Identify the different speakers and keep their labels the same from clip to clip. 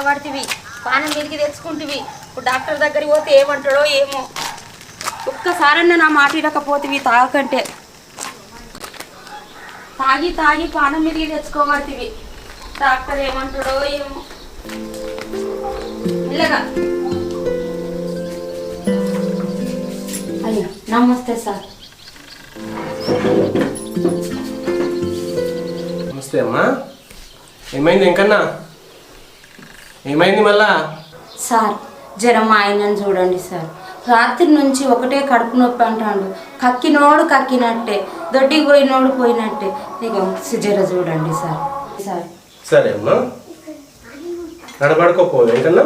Speaker 1: తాగబడితివి పానం మీదకి తెచ్చుకుంటివి. ఇప్పుడు డాక్టర్ దగ్గరికి పోతే ఏమంటాడో ఏమో. ఒక్కసారన్నా నా మాట వినకపోతివి తాగకంటే. తాగి తాగి పానం మీదకి తెచ్చుకోబడితివి. డాక్టర్ ఏమంటాడో ఏమో. ఇలాగా అయ్యో నమస్తే సార్.
Speaker 2: నమస్తే అమ్మా. ఏమైంది ఇంకన్నా ఏమైంది మళ్ళా?
Speaker 1: సార్ జ్వరం ఆయనని చూడండి సార్. రాత్రి నుంచి ఒకటే కడుపు నొప్పి అంటాడు. కక్కినోడు కక్కినట్టే దొడ్డికి పోయినోడు పోయినట్టే. ఇక జర చూడండి సార్. సార్
Speaker 2: సరే అమ్మా నడబడుకోపోదు ఏంటన్నా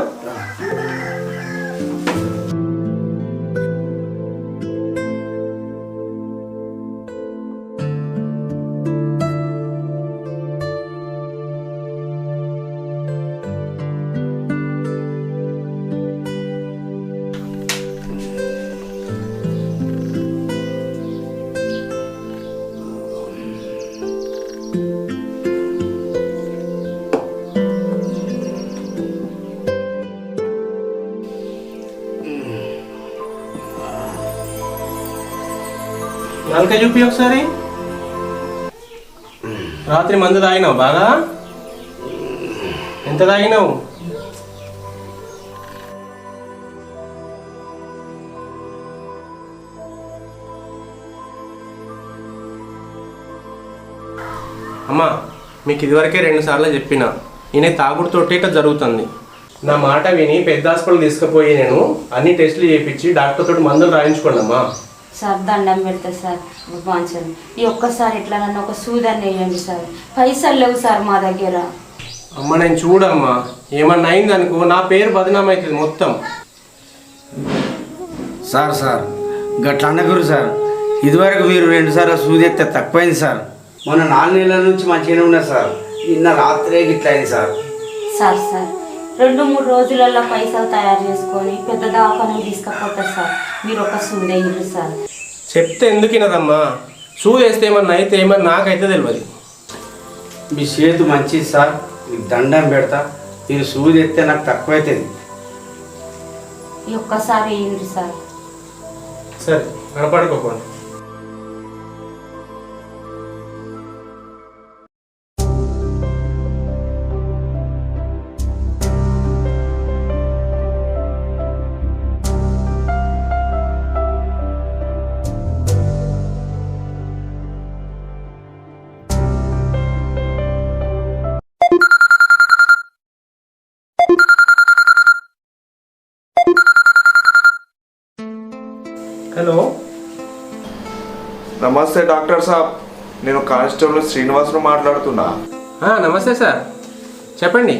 Speaker 2: నాలుక చూపి ఒకసారి. రాత్రి మందు తాగినావు బాగా? ఎంత తాగినావు? అమ్మా మీకు ఇదివరకే రెండు సార్లు చెప్పిన. ఈయన తాగుడుతోటే ఇట్లా జరుగుతుంది. నా మాట విని పెద్ద హాస్పిటల్ తీసుకుపోయి నేను అన్ని టెస్టులు చేయించి డాక్టర్ తోటి మందులు రాయించుకోండి అమ్మా
Speaker 1: సార్ దండం పెడతా సార్ మంచిది ఈ ఒక్కసారి ఇట్లా నన్ను ఒక సూదాన్ని వేయండి సార్. పైసలు లేవు సార్ మా దగ్గర.
Speaker 2: అమ్మ నేను చూడమ్మా. ఏమన్నా అయిందనుకో నా పేరు బదనాం అవుతుంది మొత్తం.
Speaker 3: సార్ సార్ గట్ల అనగురు సార్. ఇదివరకు మీరు రెండు సార్లు సూది ఎత్తే తక్కువైంది సార్. మొన్న నాలుగు నెలల నుంచి మంచిగానే ఉన్నా సార్. నిన్న రాత్రే గిట్ల అయింది సార్.
Speaker 1: Sir sir. రెండు మూడు రోజులలో పైసలు తయారు చేసుకొని పెద్ద దవాఖానకు తీసుకపోతా సార్. మీరు ఒక సూదేయండి సార్.
Speaker 2: చెప్తే ఎందుకు వినదమ్మా? షూ వేస్తే ఏమన్నా అయితే ఏమన్నా నాకైతే తెలియదు
Speaker 3: మీ చేతు మంచిది సార్. మీకు దండం పెడతా. మీరు సూది ఎత్తే నాకు తక్కువైతుంది.
Speaker 1: ఈ ఒక్కసారి వేయండి సార్.
Speaker 2: సరే కనపడుకోకండి
Speaker 4: నమస్తే డాక్టర్ సాబ్. నేను కానిస్టేబుల్ శ్రీనివాసును మాట్లాడుతున్నా.
Speaker 2: నమస్తే సార్. చెప్పండి.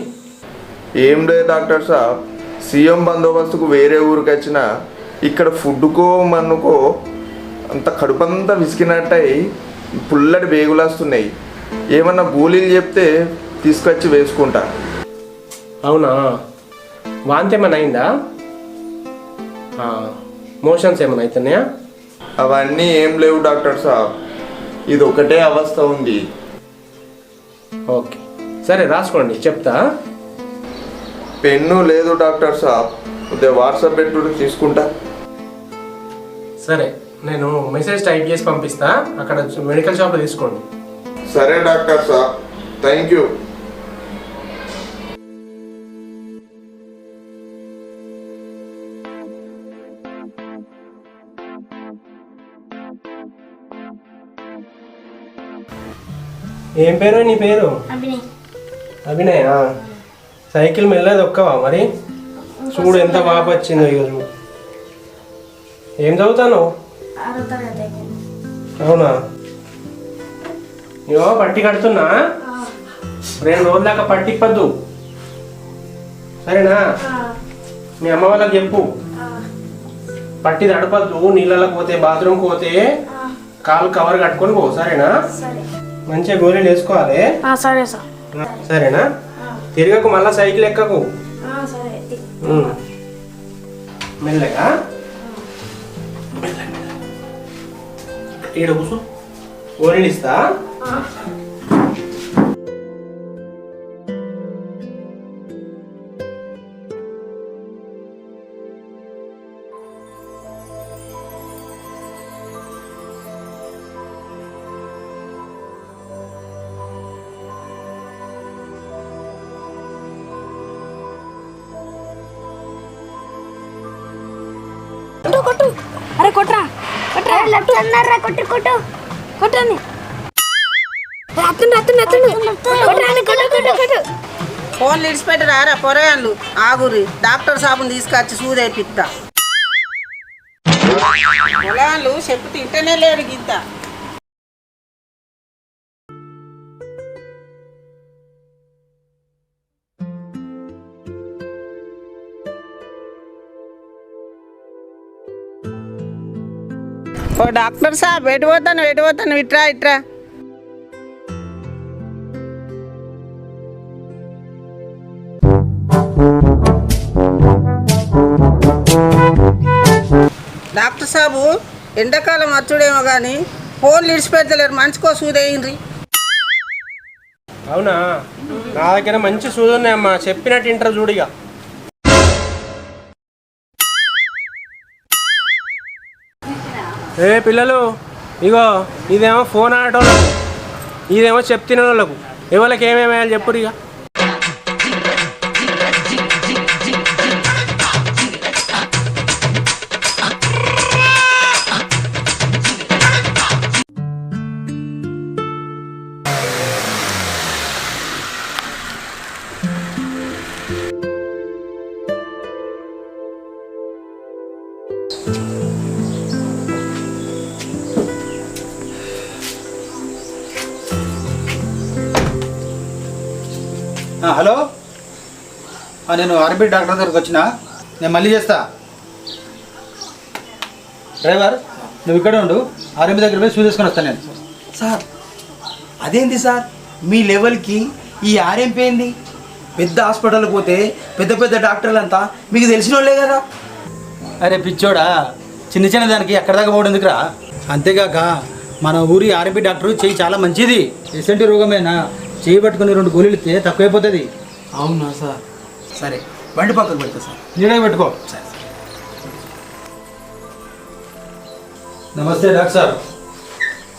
Speaker 4: ఏం లేదు డాక్టర్ సాబ్. సీఎం బందోబస్తుకు వేరే ఊరికి వచ్చిన ఇక్కడ ఫుడ్కో మన్నుకో అంత కడుపంతా విసికినట్టయి పుల్లటి బేగులు వస్తున్నాయి ఏమన్నా గోళీలు చెప్తే తీసుకొచ్చి వేసుకుంటా.
Speaker 2: అవునా? వాంతి ఏమైనా అయిందా? మోషన్స్ ఏమైనా అవుతున్నాయా
Speaker 4: అవన్నీ ఏం లేవు డాక్టర్ సాబ్. ఇది ఒకటే అవస్థ ఉంది.
Speaker 2: ఓకే. సరే రాసుకోండి చెప్తా.
Speaker 4: పెన్ను లేదు డాక్టర్ సాబ్. కొద్దిగా వాట్సాప్ పెట్టుడు తీసుకుంటా.
Speaker 2: సరే నేను మెసేజ్ టైప్ చేసి పంపిస్తా. అక్కడ మెడికల్ షాప్లో తీసుకోండి.
Speaker 4: సరే డాక్టర్ సాబ్. Thank you.
Speaker 2: ఏం పేరు నీ పేరు? అభినయ్. సైకిల్ మెల్లది ఒక్కవా మరి? చూడు ఎంత బాగా వచ్చిందో చూడు ఏం చదువుతాను అవునా? ఇగో పట్టి కడుతున్నా? రెండు రోజుల దాకా పట్టి ఇప్పద్దు. సరేనా? మీ అమ్మ వాళ్ళకి చెప్పు. పట్టి తడపద్దు నీళ్ళకి పోతే బాత్రూమ్కి పోతే కాలు కవర్ కట్టుకొని పో సరేనా? మంచిగా గోళీలు వేసుకోవాలి.
Speaker 5: సరే సార్.
Speaker 2: సరేనా? తిరగకు మళ్ళా సైకిల్ ఎక్కకు. మెల్లగా. ఈడ కూర్చో. గోళీలు ఇస్తా.
Speaker 5: అన్నారా కొట్టు కొట్టు. కొట్టండి. అత్తుండు అత్తుండు అత్తుండు కొట్టండి కొట్టు కొట్టు. కొట్టు
Speaker 6: ఫోన్ ఇడిచిపెట్టి రారా పొరగాళ్ళు. ఆగురి. డాక్టర్ సాబుని తీసుకొచ్చి సూదేపిత్తా పొలాలు చెప్పు తింటేనే లేరు గింత. ఓ డాక్టర్ సాబ్ ఎటు పోతాను ఎటు పోతాను? ఇట్రా ఇట్రా. డాక్టర్ సాబు ఎండాకాలం వచ్చుడేమో కానీ ఫోన్లు ఇడిచిపెడతలేరు మంచికో సూదేయండి
Speaker 2: అవునా? నా దగ్గర మంచి సూది ఉన్నాయమ్మా చెప్పినట్టు ఇంటర్ చూడిగా ఏ పిల్లలు ఇగో ఇదేమో ఫోన్ ఆడటం ఇదేమో చెప్తిన వాళ్ళకు ఎవరికి ఏమేమి వేయాలి ఇక
Speaker 7: హలో? నేను ఆర్బీ డాక్టర్ దగ్గరకు వచ్చిన. నేను మళ్ళీ చేస్తా. డ్రైవర్ నువ్వు ఇక్కడ ఉండు. ఆర్ఎంపీ దగ్గర పోయి షూ తీసుకొని వస్తాను నేను.
Speaker 8: సార్ అదేంటి సార్? మీ లెవెల్కి ఈ ఆర్ఎంపీ ఏంది? పెద్ద హాస్పిటల్కి పోతే పెద్ద పెద్ద డాక్టర్లు అంతా మీకు తెలిసిన వాళ్ళే కదా.
Speaker 7: అరే పిచ్చోడా చిన్న చిన్న దానికి ఎక్కడ దాకా పోవడం ఎందుకురా? అంతేగాక మన ఊరి ఆర్ఎంపీ డాక్టర్ చెయ్యి చాలా మంచిది. ఎసంటి రోగమేనా? చేయి పట్టుకుని రెండు గోళీలు ఇస్తే తక్కువైపోతుంది.
Speaker 8: అవునా సార్? సరే బండి పక్కకు పెడతా సార్.
Speaker 7: నీడే పెట్టుకో. నమస్తే డాక్టర్ సార్.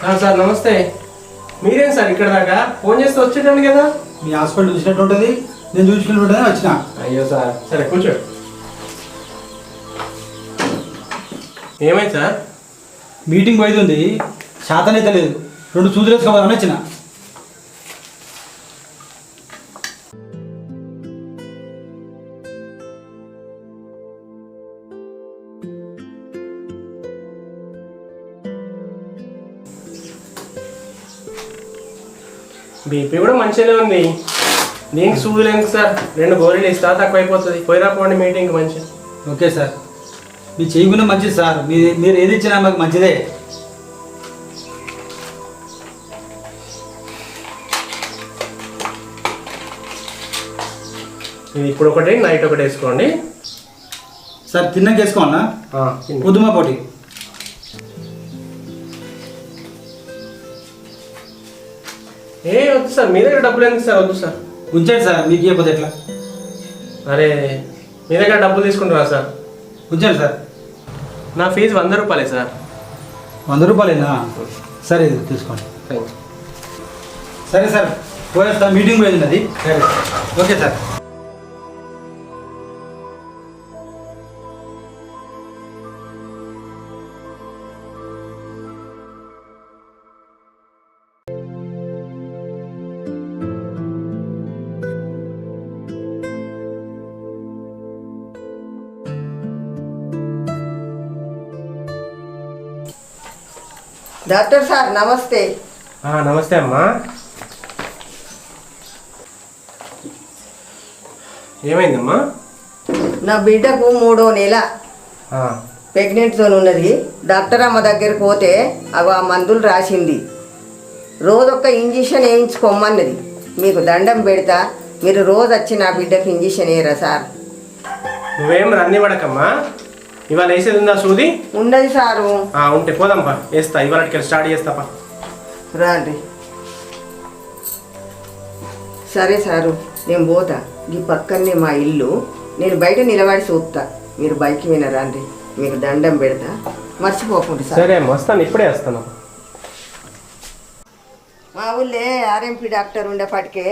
Speaker 2: సార్ సార్ నమస్తే. మీరేం సార్ ఇక్కడ దాకా? ఫోన్ చేస్తే వచ్చేటాను కదా?
Speaker 7: మీ హాస్పిటల్ చూసినట్టు ఉంటుంది. నేను చూసుకుని వచ్చిన.
Speaker 2: అయ్యో సార్. సరే కూర్చోండి ఏమైంది సార్?
Speaker 7: మీటింగ్ పోయింది ఉంది శాతనైతే లేదు. రెండు సూదులు వేసుకోవాలని వచ్చిన.
Speaker 2: బీపీ కూడా మంచిగానే ఉంది. దీనికి సూదులు ఎందుకు సార్. రెండు గోళీలు ఇస్తా తక్కువ అయిపోతుంది పోయిరా పోండి మీటింగ్ మంచి
Speaker 7: ఓకే సార్. మీ చేయకుండా మంచిది సార్. మీ మీరు ఏది ఇచ్చినా మాకు మంచిదే.
Speaker 2: ఇది ఇప్పుడు ఒకటి నైట్ ఒకటి వేసుకోండి.
Speaker 7: సార్ తిన్నాక వేసుకోవాలనా?
Speaker 2: ఆ, తినండి.
Speaker 7: పొద్దుమా పోటీ.
Speaker 2: ఏ వద్దు సార్ మీ దగ్గర డబ్బులు ఎందుకు సార్? వద్దు సార్.
Speaker 7: ఉంచండి సార్ మీకు ఇవ్వకపోతే ఎట్లా?
Speaker 2: అరే మీ దగ్గర డబ్బులు తీసుకుంటారా సార్.
Speaker 7: ఉంచండి సార్.
Speaker 2: నా ఫీజు వంద రూపాయలే సార్.
Speaker 7: వంద రూపాయలేనా? సరే ఇది తీసుకోండి.
Speaker 2: థ్యాంక్ యూ
Speaker 7: సరే సార్ పోయేస్తా మీటింగ్ పోయింది అది సరే. Okay sir.
Speaker 6: డాక్టర్ సార్ నమస్తే.
Speaker 2: నమస్తే అమ్మా. ఏమైందమ్మా?
Speaker 6: నా బిడ్డకు మూడో నెల. ప్రెగ్నెంట్తో ఉన్నది. డాక్టర్ అమ్మ దగ్గరికి పోతే అవి ఆ మందులు రాసింది. రోజొక్క ఇంజక్షన్ వేయించుకోమన్నది. మీకు దండం పెడతా మీరు రోజు వచ్చి నా బిడ్డకి ఇంజక్షన్ వేయరా సార్?
Speaker 2: నువ్వేం రన్ని పడకమ్మా ఇవాళ వేసేది ఉందా సూది?
Speaker 6: ఉన్నది సారు.
Speaker 2: ఉంటే పోదాంపా. వేస్తా ఇవాళకి స్టార్ట్ చేస్తాపా.
Speaker 6: రాండి. సరే సారు నేను పోతా. ఈ పక్కనే మా ఇల్లు. నేను బయట నిలబడి చూస్తా. మీరు బైక్ మీద రండి. మీకు దండం పెడతా. మర్చిపోకుండా సార్.
Speaker 2: వస్తాను. ఇప్పుడే వస్తాను.
Speaker 6: మా ఊళ్ళే ఆర్ఎంపీ డాక్టర్ ఉండేపటికే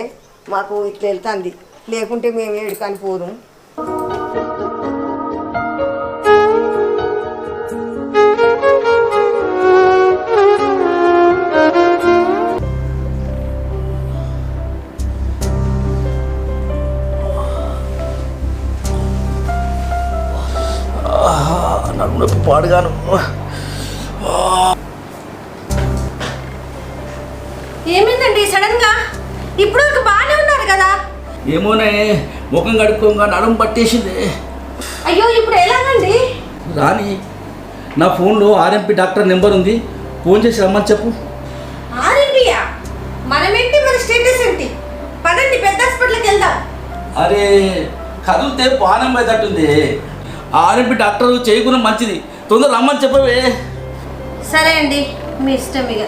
Speaker 6: మాకు ఇట్లా వెళ్తుంది. లేకుంటే మేము ఏడుకని పోదు.
Speaker 3: నడుము నొప్పి పాడుగాను.
Speaker 5: ఏమైందండి? సడన్గా ఇప్పుడు బాగానే ఉన్నారు కదా?
Speaker 3: ఏమోనే ముఖం కడుక్కోగా నడుము పట్టేసింది.
Speaker 5: అయ్యో ఇప్పుడు ఎలాగండి?
Speaker 3: రాని నా ఫోన్లో ఆర్ఎంపీ డాక్టర్ నెంబర్ ఉంది. ఫోన్ చేసి రమ్మని చెప్పు.
Speaker 5: ఆర్ఎండియా మనమేంటి మన స్టేటస్ ఏంటి? పదండి పెద్ద హాస్పిటల్కి వెళ్దాం.
Speaker 3: అరే కదిలితే పానం పోయేటట్టుంది. ఆర్ఎంపీ డాక్టర్ చేయకుండా మంచిది. తొందర రమ్మని చెప్పవే.
Speaker 5: సరే అండి మీ ఇష్టం ఇక.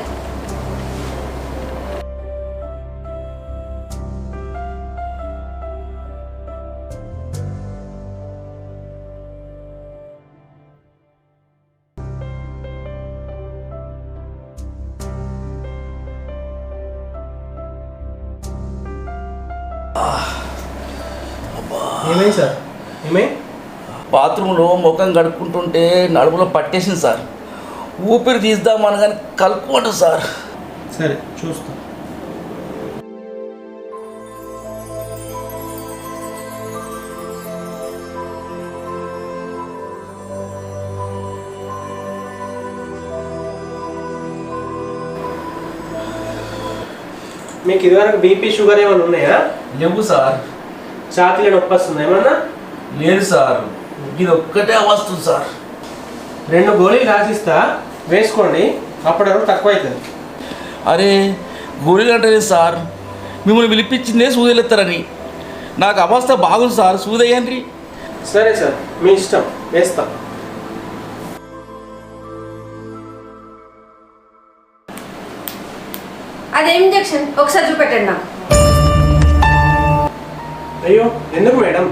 Speaker 3: బాత్రూంలో ముఖం కడుక్కుంటుంటే నడుములో పట్టేసింది సార్. ఊపిరి తీద్దామని కానీ కలుపుకోండి సార్.
Speaker 2: సరే చూస్తా. మీకు ఇదివరకు బీపీ షుగర్ ఏమైనా ఉన్నాయా?
Speaker 3: లేవు సార్.
Speaker 2: ఛాతీలో నొప్పి వస్తుందా? ఏమన్నా?
Speaker 3: లేదు సార్. ఇది ఒక్కటే వస్తుంది సార్.
Speaker 2: రెండు గోళీలు రాసిస్తా వేసుకోండి అప్పటి వరకు తక్కువ అవుతుంది
Speaker 3: అరే గోళీలు అంటే సార్? మిమ్మల్ని పిలిపించిందే సూదెలెత్తారని. నాకు అవస్థ బాగుంది సార్ సూదయ్యండి
Speaker 2: సరే సార్ మీ ఇష్టం వేస్తా.
Speaker 5: అదే ఇంజెక్షన్? ఒకసారి చూపెట్టండి నాకు.
Speaker 2: అయ్యో ఎందుకు మేడం?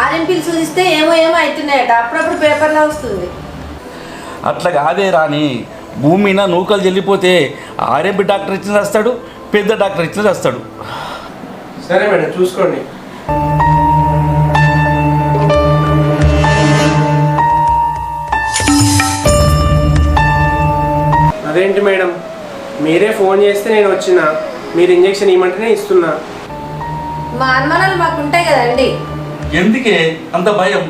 Speaker 5: ఆర్ఎంపీలు చూస్తే ఏమో ఏమో అవుతున్నాయట. అప్పుడప్పుడు పేపర్లో వస్తుంది.
Speaker 3: అట్లా కాదే రాని భూమి మీద నూకలు చెల్లిపోతే ఆర్ఎంపీ డాక్టర్ ఇచ్చిన రాస్తాడు పెద్ద డాక్టర్ ఇచ్చిన రాస్తాడు.
Speaker 2: సరే మేడం చూసుకోండి. అదేంటి మేడం? మీరే ఫోన్ చేస్తే నేను వచ్చిన మీరు ఇంజెక్షన్ ఇవ్వమంటేనే ఇస్తున్నా.
Speaker 5: మా అనుమానాలు మాకు ఉంటాయి కదండి.
Speaker 3: ఎందుకే అంత భయం?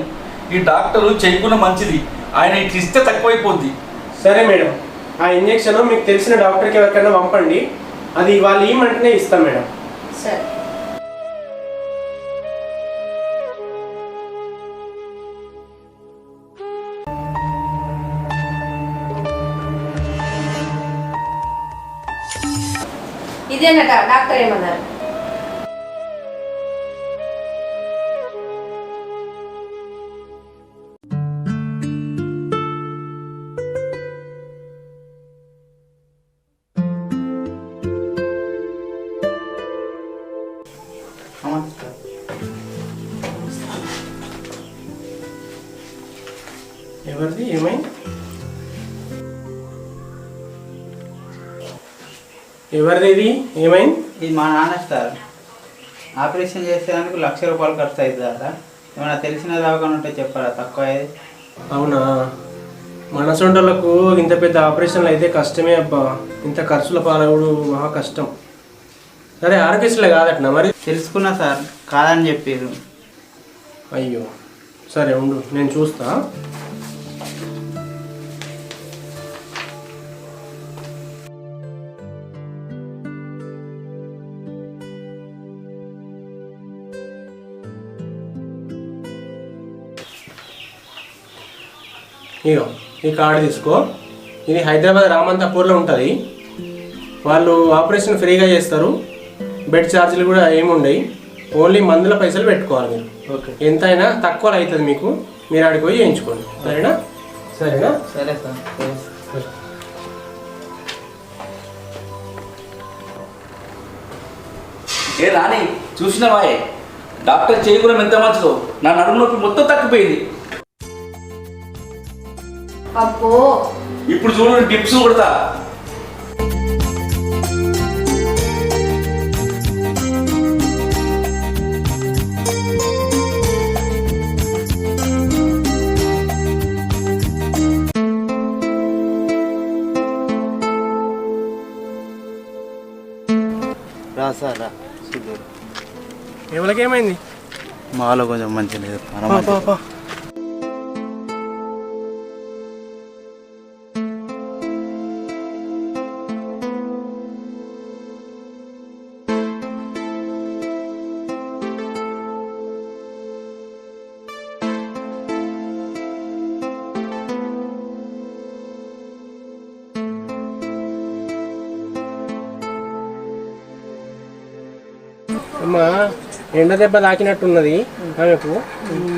Speaker 3: ఈ డాక్టరు చేయకుండా మంచిది. ఆయన ఇట్లా ఇస్తే తక్కువైపోద్ది.
Speaker 2: సరే మేడం. ఆ ఇంజెక్షన్ మీకు తెలిసిన డాక్టర్కి ఎవరికైనా పంపండి. అది వాళ్ళు ఇవ్వమంటేనే ఇస్తాం మేడం.
Speaker 5: సరే. ఇదేనట డాక్టర్ ఏమన్నారు?
Speaker 2: ఎవరిది ఇది? ఏమైంది?
Speaker 9: ఇది మా నాన్న సార్. ఆపరేషన్ చేసేందుకు లక్ష రూపాయలు ఖర్చు అవుతుంది అట ఏమైనా తెలిసిన దవాఖాన ఉంటే చెప్పారా తక్కువ
Speaker 2: అవునా? మన సొంటలకు ఇంత పెద్ద ఆపరేషన్లు అయితే కష్టమే అబ్బా. ఇంత ఖర్చుల పాలవుడు మహా కష్టం. సరే ఆరోగ్యశ్రీలే కాదట్నా మరి?
Speaker 9: తెలుసుకున్నా సార్ కాదని చెప్పారు
Speaker 2: అయ్యో. సరే ఉండు నేను చూస్తా. ఇగో ఈ కార్డు తీసుకో. ఇది హైదరాబాద్ రామంతపూర్లో ఉంటుంది. వాళ్ళు ఆపరేషన్ ఫ్రీగా చేస్తారు. బెడ్ ఛార్జీలు కూడా ఏమి ఉండవు ఓన్లీ మందుల పైసలు పెట్టుకోవాలి మీరు.
Speaker 9: ఓకే.
Speaker 2: ఎంతైనా తక్కువ అవుతుంది మీకు. మీరు ఆడికి పోయి చేయించుకోండి. సరేనా? సరేనా?
Speaker 9: సరే సార్.
Speaker 3: ఏ రాని చూసినవాయే? డాక్టర్ చేయకుండా ఎంత మంచిదో నా నడుము నొప్పి మొత్తం తగ్గిపోయింది.
Speaker 5: అబ్బో.
Speaker 3: ఇప్పుడు చూడు టిప్స్ కొడతా.
Speaker 9: రా సార్ రా. చూద్దాం.
Speaker 2: ఎవరికేమైంది?
Speaker 9: మాలో కొంచెం మంచి లేదు.
Speaker 2: అమ్మ ఎండ దెబ్బ తాకినట్టున్నది ఆమెకు.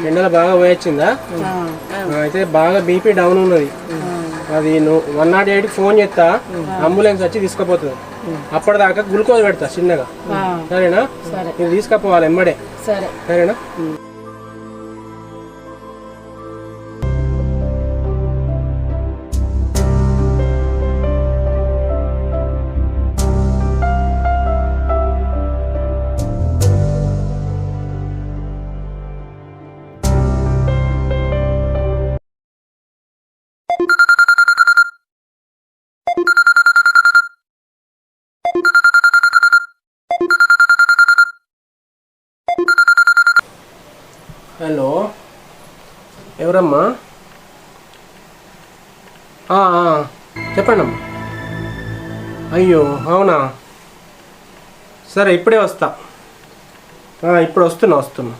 Speaker 2: ఎండలో బాగా పోయొచ్చిందా? అయితే బాగా బీపీ డౌన్ ఉన్నది. అది వన్ నాట్ ఎయిట్కి ఫోన్ చేస్తా అంబులెన్స్ వచ్చి తీసుకుపోతుంది. అప్పటిదాకా గ్లూకోజ్ పెడతా చిన్నగా. సరేనా? తీసుకుపోవాలి ఎమ్మడే
Speaker 1: సరే.
Speaker 2: సరేనా? ఎవరమ్మా? ఆ, ఆ, చెప్పండి అమ్మా అయ్యో అవునా? సరే ఇప్పుడే వస్తా. ఆ, ఇప్పుడు వస్తున్నా వస్తున్నా.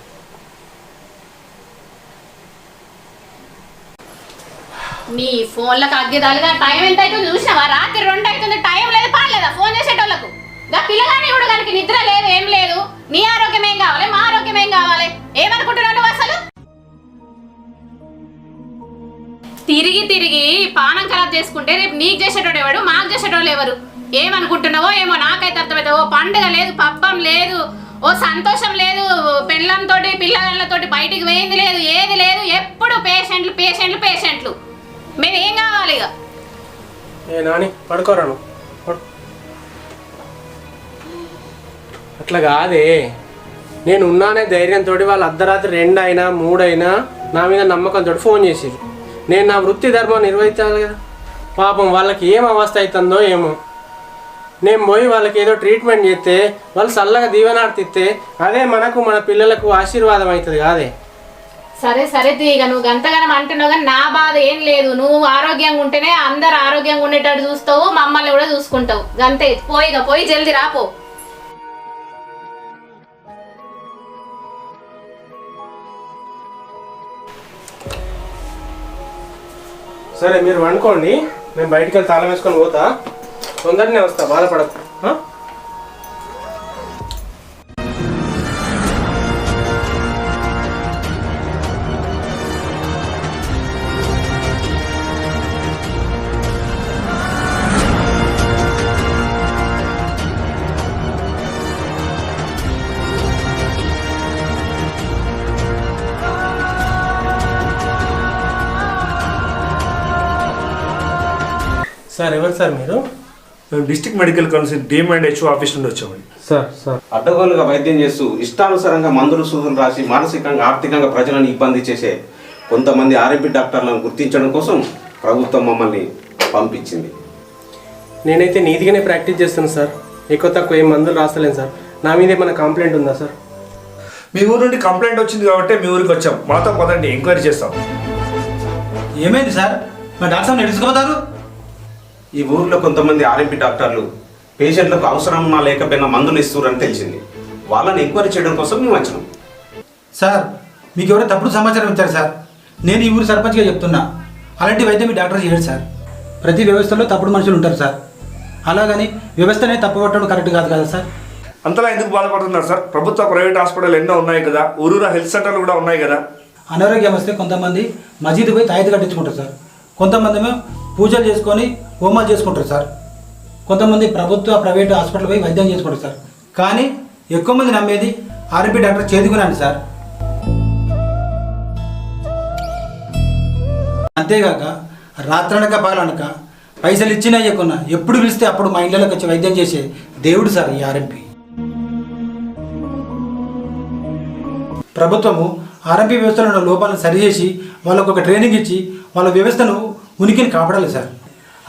Speaker 10: నీ ఫోన్లకు అగ్గేదాలుగా టైం ఎంత అవుతుందో చూసినావా? రాత్రి రెండు అవుతుంది టైం లేదు పాడలేదా ఫోన్ చేసేటోళ్ళకు? గా పిల్లగాని కూడా కనుక నిద్ర లేదు ఏం లేదు. నీ ఆరోగ్యం ఏం కావాలి మా ఆరోగ్యం ఏం కావాలి? ఏమనుకుంటున్నావు అసలు? తిరిగి తిరిగి పానం ఖరాబ్ చేసుకుంటే రేపు నీకు చేసేటోడు ఎవడు మాకు చేసేటోళ్ళు ఎవరు? ఏమనుకుంటున్నావో ఏమో నాకైతే అర్థమైతే ఓ పండుగ లేదు పబ్బం లేదు ఓ సంతోషం లేదు పెళ్ళంతో పిల్లలతోటి బయటికి వేయింది లేదు ఏది లేదు ఎప్పుడు పేషెంట్లు పేషెంట్లు పేషెంట్లు. మేము ఏం కావాలి ఇక?
Speaker 2: ఏ నాని పడుకోరాను అట్లా కాదే. నేను ఉన్నానే ధైర్యంతో వాళ్ళు అర్ధరాత్రి రెండు అయినా మూడైనా నా మీద నమ్మకంతో ఫోన్ చేసిరు నేను నా వృత్తి ధర్మం నిర్వహించాలి కదా. పాపం వాళ్ళకి ఏం అవస్థ అవుతుందో ఏమో. నేను పోయి వాళ్ళకి ఏదో ట్రీట్మెంట్ చేస్తే వాళ్ళు చల్లగా దీవెనార్తిస్తే అదే మనకు మన పిల్లలకు ఆశీర్వాదం అవుతుంది కాదే.
Speaker 10: సరే సరే తీగ నువ్వు గంతగానం అంటున్నావు కానీ నా బాధ ఏం లేదు. నువ్వు ఆరోగ్యంగా ఉంటేనే అందరు ఆరోగ్యంగా ఉండేటట్టు చూస్తావు మమ్మల్ని కూడా చూసుకుంటావు. గంతే పోయిగా పోయి జల్దీ రాపో
Speaker 2: సరే మీరు వండుకోండి. నేను బయటికి వెళ్ళి తాళం వేసుకొని పోతా. తొందరనే వస్తా బాధపడకు. సార్ ఎవరు సార్ మీరు?
Speaker 11: District medical council DM and HO office నుండి వచ్చామండి.
Speaker 2: Sir sir.
Speaker 12: అడ్డగోలుగా వైద్యం చేస్తూ ఇష్టానుసారంగా మందులు సూదులు రాసి మానసికంగా ఆర్థికంగా ప్రజలను ఇబ్బంది చేసే కొంతమంది ఆర్ఎంపీ డాక్టర్లను గుర్తించడం కోసం ప్రభుత్వం మమ్మల్ని పంపించింది.
Speaker 2: నేనైతే నీతిగానే ప్రాక్టీస్ చేస్తాను సార్. ఎక్కువ తక్కువ ఏం మందులు రాస్తలేను సార్. నా మీద ఏమైనా కంప్లైంట్ ఉందా సార్?
Speaker 11: మీ ఊరు నుండి కంప్లైంట్ వచ్చింది కాబట్టి మీ ఊరికి వచ్చాం. మాతో పదండి ఎంక్వైరీ చేస్తాం.
Speaker 7: ఏమైంది సార్? మా డాక్టర్ సార్ ఎడుచుకోతారు
Speaker 12: ఈ ఊర్లో కొంతమంది ఆర్ఎంపీ డాక్టర్లు పేషెంట్లకు అవసరమా లేకపోయినా మందులు ఇస్తున్నారని తెలిసింది. వాళ్ళని ఎంక్వైరీ చేయడం కోసం మేము వచ్చినాం.
Speaker 7: సార్ మీకు ఎవరో తప్పుడు సమాచారం ఇచ్చారు సార్? నేను ఈ ఊరు సర్పంచ్గా చెప్తున్నా. అలాంటి వైద్యం మీ డాక్టర్ చేయడు సార్. ప్రతి వ్యవస్థలో తప్పుడు మనుషులు ఉంటారు సార్. అలాగని వ్యవస్థనే తప్పుపట్టడం కరెక్ట్ కాదు కదా సార్?
Speaker 11: అంతలా ఎందుకు బాధపడుతున్నారు సార్? ప్రభుత్వ ప్రైవేట్ హాస్పిటల్ ఎన్నో ఉన్నాయి కదా. ఊరూరా హెల్త్ సెంటర్లు కూడా ఉన్నాయి కదా.
Speaker 7: అనారోగ్యం వస్తే కొంతమంది మసీదు పోయి తాయితీ కట్టించుకుంటారు సార్. కొంతమంది ఏమో పూజలు చేసుకొని హోమాలు చేసుకుంటారు సార్. కొంతమంది ప్రభుత్వ ప్రైవేట్ హాస్పిటల్ పోయి వైద్యం చేసుకుంటారు సార్. కానీ ఎక్కువ మంది నమ్మేది ఆర్ఎంపీ డాక్టర్ చేదుకునండి సార్. అంతేగాక రాత్రనక పగలనక పైసలు ఇచ్చినా ఇవ్వకున్నా ఎప్పుడు పిలిస్తే అప్పుడు మా ఇళ్ళకి వచ్చి వైద్యం చేసే దేవుడు సార్ ఈ ఆర్ఎంపీ. ప్రభుత్వము ఆర్ఎంపీ వ్యవస్థలో ఉన్న లోపాలను సరిచేసి వాళ్ళకు ఒక ట్రైనింగ్ ఇచ్చి వాళ్ళ వ్యవస్థను ఉనికిని కాపాడాలి సార్.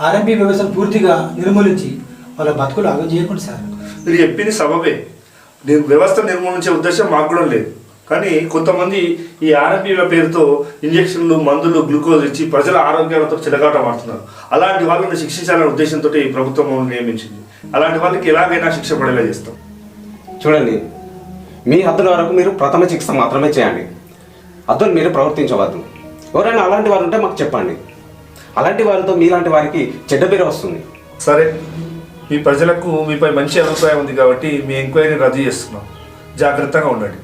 Speaker 7: ఆర్ఎంపీ వ్యవస్థను పూర్తిగా నిర్మూలించి వాళ్ళ బతుకులు ఆగం చేయకుండా సార్.
Speaker 11: మీరు చెప్పింది సబబే. వ్యవస్థ నిర్మూలించే ఉద్దేశం మాకు కూడా లేదు. కానీ కొంతమంది ఈ ఆర్ఎంపీల పేరుతో ఇంజక్షన్లు మందులు గ్లూకోజ్ ఇచ్చి ప్రజల ఆరోగ్యాలతో చిలగాటం ఆడుతున్నారు అలాంటి వాళ్ళని శిక్షించాలనే ఉద్దేశంతో ఈ ప్రభుత్వం నియమించింది. అలాంటి వాళ్ళకి ఎలాగైనా శిక్ష పడేలా చేస్తాం.
Speaker 12: చూడండి మీ హద్దుల వరకు మీరు ప్రథమ చికిత్స మాత్రమే చేయండి. హద్దులు మీరు ప్రవర్తించవద్దు. ఎవరైనా అలాంటి వారు ఉంటే మాకు చెప్పండి. అలాంటి వారితో మీలాంటి వారికి చెడ్డ పేరు వస్తుంది.
Speaker 11: సరే మీ ప్రజలకు మీపై మంచి అభిప్రాయం ఉంది కాబట్టి మీ ఎంక్వైరీ రద్దు చేస్తున్నాం. జాగ్రత్తగా ఉండండి.